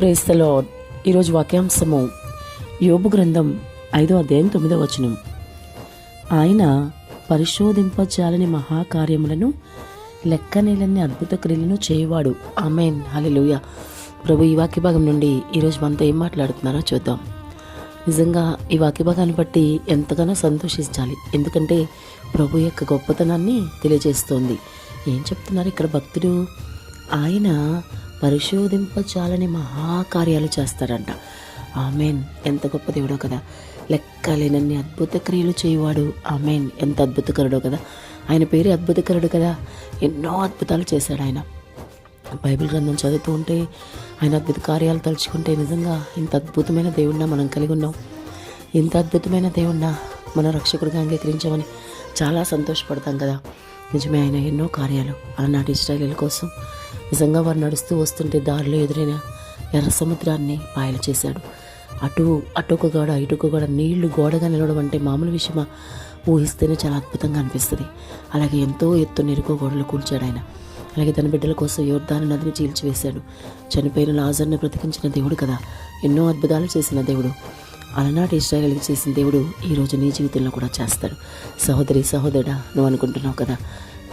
ప్రేస్తలో ఈరోజు వాక్యాంశము యోబు గ్రంథం ఐదో అధ్యాయం తొమ్మిదో వచనం. ఆయన పరిశోధింపజాలని మహాకార్యములను లెక్కనేలన్ని అద్భుత క్రియలను చేయవాడు. ఆమెన్. హలెలుయ ప్రభు ఈ వాక్య భాగం నుండి ఈరోజు మనతో ఏం మాట్లాడుతున్నారో చూద్దాం. నిజంగా ఈ వాక్య భాగాన్ని బట్టి ఎంతగానో సంతోషించాలి. ఎందుకంటే ప్రభు యొక్క గొప్పతనాన్ని తెలియజేస్తోంది. ఏం చెప్తున్నారు ఇక్కడ భక్తుడు ఆయన పరిశోధింపచాలని మహాకార్యాలు చేస్తాడంట. ఆమెన్. ఎంత గొప్ప దేవుడో కదా. లెక్కలేనన్ని అద్భుత క్రియలు చేయవాడు. ఆమెన్. ఎంత అద్భుతకరుడో కదా. ఆయన పేరు అద్భుతకరుడు కదా. ఎన్నో అద్భుతాలు చేశాడు ఆయన. బైబిల్ గ్రంథం చదువుతూ ఉంటే ఆయన అద్భుత కార్యాలు తలుచుకుంటే నిజంగా ఇంత అద్భుతమైన దేవుడినా మనం కలిగి ఉన్నాం. ఇంత అద్భుతమైన దేవుడినా మన రక్షకుడిగా అంగీకరించామని చాలా సంతోషపడతాం కదా. నిజమే ఆయన ఎన్నో కార్యాలు. ఆనాటి ఇస్రాయలీల కోసం నిజంగా వారు నడుస్తూ వస్తుంటే దారిలో ఎదురైన ఎర్ర సముద్రాన్ని పాయలు చేశాడు. అటు అటు ఒక గోడ ఇటు ఒక గోడ నీళ్ళు గోడగా నిలవడం అంటే మామూలు విషయమా ఊహిస్తేనే చాలా అద్భుతంగా అనిపిస్తుంది. అలాగే ఎంతో ఎత్తు నిరుకో గోడలు కూల్చాడు ఆయన. అలాగే తన బిడ్డల కోసం యోర్ధాన నదిని చీల్చివేశాడు. చనిపోయిన లాజర్ని బ్రతికించిన దేవుడు కదా. ఎన్నో అద్భుతాలు చేసిన దేవుడు. అలనాటి ఇస్రాయల్కి చేసిన దేవుడు ఈరోజు నీ జీవితంలో కూడా చేస్తాడు. సహోదరి సహోదరుడా నువ్వు అనుకుంటున్నావు కదా?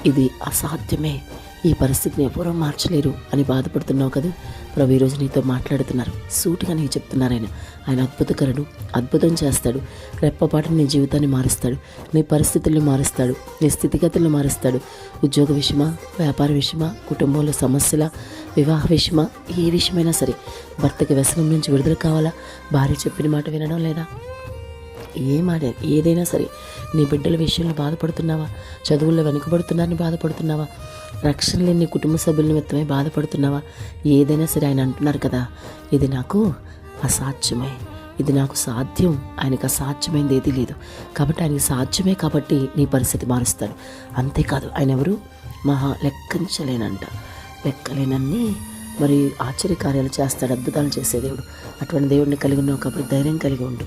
ఇది అసాధ్యమే. ఈ పరిస్థితిని ఎవరూ మార్చలేరు అని బాధపడుతున్నావు కదా? ప్రభు ఈరోజు నీతో మాట్లాడుతున్నారు. సూటిగా నీకు చెప్తున్నారు ఆయన. ఆయన అద్భుతకరుడు అద్భుతం చేస్తాడు. రెప్పపాటు నీ జీవితాన్ని మారుస్తాడు. నీ పరిస్థితుల్ని మారుస్తాడు. నీ స్థితిగతులను మారుస్తాడు. ఉద్యోగ విషయమా వ్యాపార విషయమా కుటుంబంలో సమస్యల వివాహ విషయమా ఏ విషయమైనా సరే భర్తకి వ్యసనం నుంచి విడుదల కావాలా? భార్య చెప్పిన మాట వినడం లేదా? ఏమాడే ఏదైనా సరే. నీ బిడ్డల విషయంలో బాధపడుతున్నావా? చదువుల్లో వెనుకబడుతున్నారని బాధపడుతున్నావా? రక్షణ లేని నీ కుటుంబ సభ్యుల నిమిత్తమై బాధపడుతున్నావా? ఏదైనా సరే ఆయన అంటున్నారు కదా ఇది నాకు అసాధ్యమే. ఇది నాకు సాధ్యం. ఆయనకు అసాధ్యమైనది ఏదీ లేదు. కాబట్టి ఆయనకి సాధ్యమే కాబట్టి నీ పరిస్థితి మారుస్తాడు. అంతేకాదు ఆయన ఎవరు? మహా లెక్కించలేనంట. లెక్కలేనన్ని మరి ఆశ్చర్యకార్యాలు చేస్తాడు అద్భుతాలు చేసే దేవుడు. అటువంటి దేవుడిని కలిగి ఉన్న ఒకప్పుడు ధైర్యం కలిగి ఉండు.